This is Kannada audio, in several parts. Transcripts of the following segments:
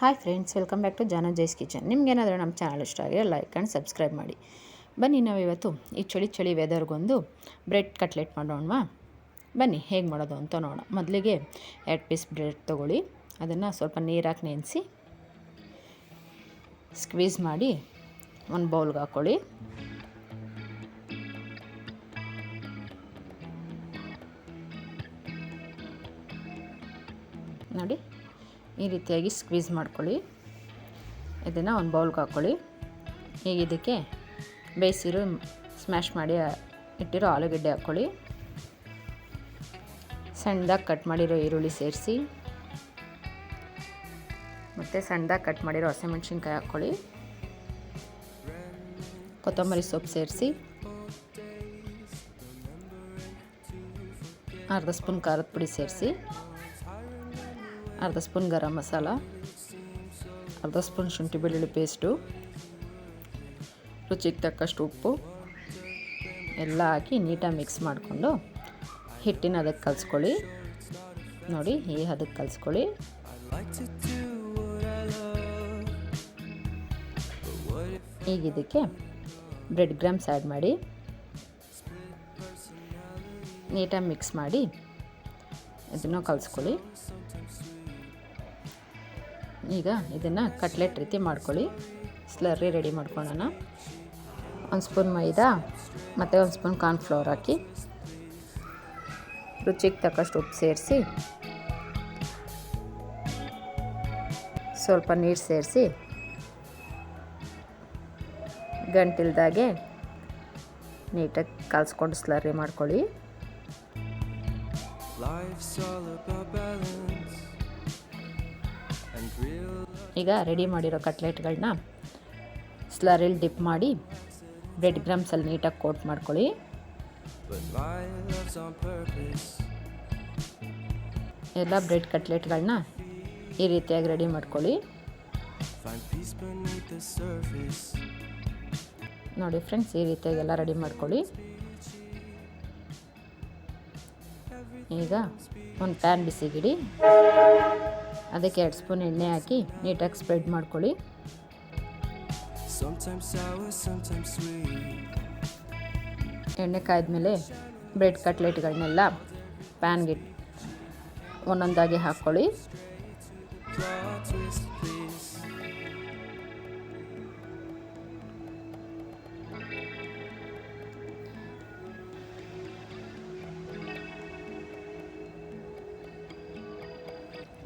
Hi friends, welcome back to ಜಾನ ಜೈಸ್ kitchen. ನಿಮಗೇನಾದರೂ ನಮ್ಮ ಚಾನಲ್ ಇಷ್ಟ ಆಗಿದೆ ಲೈಕ್ ಆ್ಯಂಡ್ ಸಬ್ಸ್ಕ್ರೈಬ್ ಮಾಡಿ. ಬನ್ನಿ ನಾವು ಇವತ್ತು ಈ ಚಳಿ ಚಳಿ ವೆದರ್ಗೊಂದು ಬ್ರೆಡ್ ಕಟ್ಲೆಟ್ ಮಾಡೋಣವಾ? ಬನ್ನಿ, ಹೇಗೆ ಮಾಡೋದು ಅಂತ ನೋಡೋಣ. ಮೊದಲಿಗೆ ಎರಡು ಪೀಸ್ ಬ್ರೆಡ್ ತೊಗೊಳ್ಳಿ. ಅದನ್ನು ಸ್ವಲ್ಪ ನೀರಾಕಿ ನೆನೆಸಿ ಸ್ಕ್ವೀಸ್ ಮಾಡಿ ಒಂದು ಬೌಲ್ಗೆ ಹಾಕ್ಕೊಳ್ಳಿ ನೋಡಿ ಈ ರೀತಿಯಾಗಿ ಸ್ಕ್ವೀಸ್ ಮಾಡ್ಕೊಳ್ಳಿ. ಇದನ್ನು ಒಂದು ಬೌಲ್ಗೆ ಹಾಕ್ಕೊಳ್ಳಿ ಈಗ ಇದಕ್ಕೆ ಬೇಯಿಸಿರೋ ಸ್ಮ್ಯಾಶ್ ಮಾಡಿ, ಇಟ್ಟಿರೋ ಆಲೂಗಡ್ಡೆ ಹಾಕ್ಕೊಳ್ಳಿ ಸಣ್ಣದಾಗಿ ಕಟ್ ಮಾಡಿರೋ ಈರುಳ್ಳಿ ಸೇರಿಸಿ, ಮತ್ತು ಸಣ್ಣದಾಗಿ ಕಟ್ ಮಾಡಿರೋ ಹಸಿಮೆಣ್ಸಿನ್ಕಾಯಿ ಹಾಕ್ಕೊಳ್ಳಿ ಕೊತ್ತಂಬರಿ ಸೊಪ್ಪು ಸೇರಿಸಿ, ಅರ್ಧ ಸ್ಪೂನ್ ಖಾರದ ಪುಡಿ ಸೇರಿಸಿ. ಅರ್ಧ ಸ್ಪೂನ್ ಗರಂ ಮಸಾಲ, ಅರ್ಧ ಸ್ಪೂನ್ ಶುಂಠಿ ಬೆಳ್ಳುಳ್ಳಿ ಪೇಸ್ಟು, ರುಚಿಗೆ ತಕ್ಕಷ್ಟು ಉಪ್ಪು, ಎಲ್ಲ ಹಾಕಿ ನೀಟಾಗಿ ಮಿಕ್ಸ್ ಮಾಡಿಕೊಂಡು ಹಿಟ್ಟಿನ ಅದಕ್ಕೆ ಕಲಿಸ್ಕೊಳ್ಳಿ. ನೋಡಿ, ಈ ಅದಕ್ಕೆ ಕಲಿಸ್ಕೊಳ್ಳಿ. ಈಗ ಇದಕ್ಕೆ ಬ್ರೆಡ್ ಗ್ರಾಮ್ಸ್ ಆ್ಯಡ್ ಮಾಡಿ. ನೀಟಾಗಿ ಮಿಕ್ಸ್ ಮಾಡಿ ಇದನ್ನು ಕಲಿಸ್ಕೊಳ್ಳಿ. ಈಗ ಇದನ್ನು ಕಟ್ಲೆಟ್ ರೀತಿ ಮಾಡ್ಕೊಳ್ಳಿ. ಸ್ಲರ್ರಿ ರೆಡಿ ಮಾಡ್ಕೊಳ್ಳೋಣ. ಒಂದು ಸ್ಪೂನ್ ಮೈದಾ, ಮತ್ತು ಒಂದು ಸ್ಪೂನ್ ಕಾರ್ನ್ ಫ್ಲೋರ್ ಹಾಕಿ. ರುಚಿಗೆ ತಕ್ಕಷ್ಟು ಉಪ್ಪು ಸೇರಿಸಿ, ಸ್ವಲ್ಪ ನೀರು ಸೇರಿಸಿ, ಗಂಟಿಲ್ದಾಗೆ ನೀಟಾಗಿ ಕಲಿಸ್ಕೊಂಡು ಸ್ಲರ್ರಿ ಮಾಡ್ಕೊಳ್ಳಿ. ಈಗ ರೆಡಿ ಮಾಡಿರೋ ಕಟ್ಲೆಟ್ಗಳನ್ನ ಸ್ಲರಿಲ್ ಡಿಪ್ ಮಾಡಿ ಬ್ರೆಡ್ ಗ್ರಾಮ್ಸಲ್ಲಿ ನೀಟಾಗಿ ಕೋಟ್ ಮಾಡ್ಕೊಳ್ಳಿ. ಎಲ್ಲ ಬ್ರೆಡ್ ಕಟ್ಲೆಟ್ಗಳನ್ನ ಈ ರೀತಿಯಾಗಿ ರೆಡಿ ಮಾಡ್ಕೊಳ್ಳಿ. ನೋಡಿ ಫ್ರೆಂಡ್ಸ್ ಈ ರೀತಿಯಾಗಿ ಎಲ್ಲ ರೆಡಿ ಮಾಡ್ಕೊಳ್ಳಿ. ಈಗ ಒಂದು ಪ್ಯಾನ್ ಬಿಸಿಗಿಡಿ ಅದಕ್ಕೆ ಎರಡು ಸ್ಪೂನ್ ಎಣ್ಣೆ ಹಾಕಿ ನೀಟಾಗಿ ಸ್ಪ್ರೆಡ್ ಮಾಡ್ಕೊಳ್ಳಿ. ಎಣ್ಣೆ ಕಾಯ್ದ್ಮೇಲೆ ಬ್ರೆಡ್ ಕಟ್ಲೆಟ್ಗಳನ್ನೆಲ್ಲ ಪ್ಯಾನ್ಗೆ ಒಂದೊಂದಾಗಿ ಹಾಕ್ಕೊಳ್ಳಿ.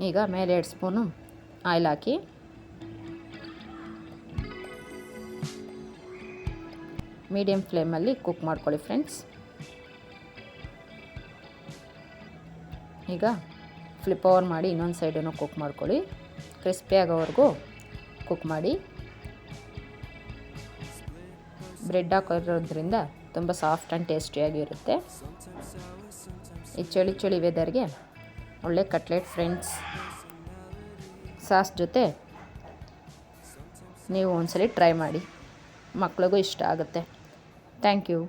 ಈಗ ಮೇಲೆ ಎರಡು ಸ್ಪೂನು ಆಯಿಲ್ ಹಾಕಿ. ಮೀಡಿಯಮ್ ಫ್ಲೇಮಲ್ಲಿ ಕುಕ್ ಮಾಡ್ಕೊಳ್ಳಿ ಫ್ರೆಂಡ್ಸ್. ಈಗ ಫ್ಲಿಪ್ ಓವರ್ ಮಾಡಿ ಇನ್ನೊಂದು ಸೈಡನ್ನು ಕುಕ್ ಮಾಡ್ಕೊಳ್ಳಿ. ಕ್ರಿಸ್ಪಿ ಆಗೋವರೆಗೂ ಕುಕ್ ಮಾಡಿ. ಬ್ರೆಡ್ ಹಾಕೋದ್ರಿಂದ ತುಂಬ ಸಾಫ್ಟ್ ಆ್ಯಂಡ್ ಟೇಸ್ಟಿಯಾಗಿರುತ್ತೆ. ಈ ಚಳಿ ಚಳಿ ವೆದರ್ಗೆ ಒಳ್ಳೆ ಕಟ್ಲೆಟ್ ಫ್ರೆಂಡ್ಸ್. ಸಾಸ್ ಜೊತೆ ನೀವು ಒಂದ್ಸಲಿ ಟ್ರೈ ಮಾಡಿ. ಮಕ್ಳಿಗೂ ಇಷ್ಟ ಆಗುತ್ತೆ. Thank you.